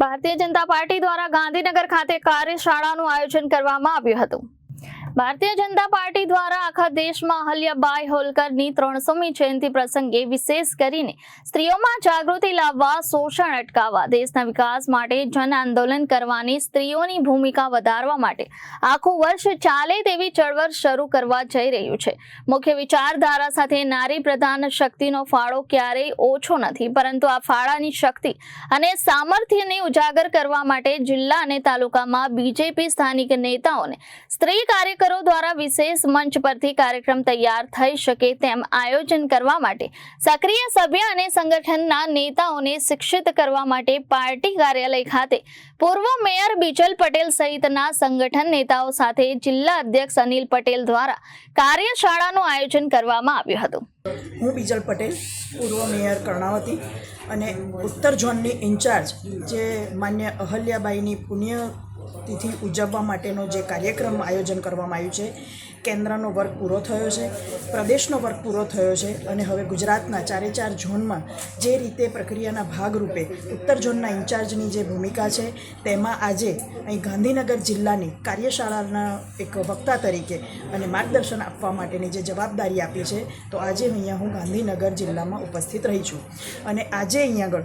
Bharatiya Janata party દ્વારા ગાંધીનગર ખાતે કાર્યશાળાનું આયોજન કરવામાં આવ્યું હતું. ભારતીય જનતા પાર્ટી દ્વારા આખા દેશમાં અહલ્યાબાઈ હોલકરની ત્રણસોમી જયંતિ પ્રસંગે વિશેષ કરીને સ્ત્રીઓમાં જાગૃતિ લાવવા, શોષણ અટકાવવા, દેશના વિકાસ માટે જન આંદોલન કરવાની સ્ત્રીઓની ભૂમિકા વધારવા માટે આખું વર્ષ ચાલે તેવી ચળવળ શરૂ કરવા જઈ રહ્યું છે. મુખ્ય વિચારધારા સાથે નારી પ્રધાન શક્તિનો ફાળો ક્યારેય ઓછો નથી, પરંતુ આ ફાળાની શક્તિ અને સામર્થ્યને ઉજાગર કરવા માટે જિલ્લા અને તાલુકામાં બીજેપી સ્થાનિક નેતાઓને સ્ત્રી કાર્યકરો દ્વારા વિશેષ મંચ પરથી કાર્યક્રમ તૈયાર થઈ શકે તેમ આયોજન કરવા માટે સક્રિય સભ્ય અને સંગઠનના નેતાઓને શિક્ષિત કરવા માટે પાર્ટી કાર્યાલય ખાતે પૂર્વ મેયર બિચલ પટેલ સહિતના સંગઠન નેતાઓ સાથે જિલ્લા અધ્યક્ષ અનિલ પટેલ દ્વારા કાર્યશાળાનું આયોજન કરવામાં આવ્યું હતું. હું બિજલ પટેલ, પૂર્વ મેયર કર્ણાવતી અને ઉત્તર ઝોનની ઇન્ચાર્જ જે માન્ય અહલ્યાબાઈની પુણ્યતિથિ ઉજવવા માટેનો જે કાર્યક્રમ આયોજન કરવામાં આવ્યું છે, કેન્દ્રનો વર્ગ પૂરો થયો છે, પ્રદેશનો વર્ગ પૂરો થયો છે અને હવે ગુજરાતના ચારે ચાર ઝોનમાં જે રીતે પ્રક્રિયાના ભાગરૂપે ઉત્તર ઝોનના ઇન્ચાર્જની જે ભૂમિકા છે, તેમાં આજે અહીં ગાંધીનગર જિલ્લાની કાર્યશાળાના એક વક્તા તરીકે અને માર્ગદર્શન આપવા માટેની જે જવાબદારી આપી છે, તો આજે અહીંયા હું ગાંધીનગર જિલ્લામાં ઉપસ્થિત રહી છું. અને આજે અહીં આગળ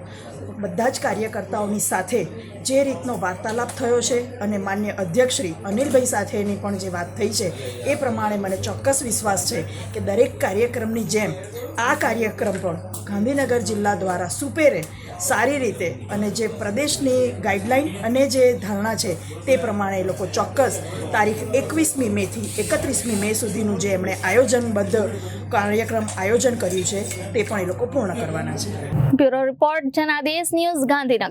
બધા જ કાર્યકર્તાઓની સાથે જે રીતનો વાર્તાલાપ થયો છે અને માન્ય અધ્યક્ષશ્રી અનિલભાઈ સાથેની પણ જે વાત થઈ છે, એ પ્રમાણે મને ચોક્કસ વિશ્વાસ છે કે દરેક કાર્યક્રમની જેમ આ કાર્યક્રમ પણ ગાંધીનગર જિલ્લા દ્વારા સુપેરે સારી રીતે અને જે પ્રદેશની ગાઈડલાઈન અને જે ધારણા છે, તે પ્રમાણે એ લોકો ચોક્કસ તારીખ એકવીસમી મેથી એકત્રીસમી મે સુધીનું જે એમણે આયોજનબદ્ધ કાર્યક્રમ આયોજન કર્યું છે, તે પણ એ લોકો પૂર્ણ કરવાના છે. Bureau report Janadesh news Gandhinagar.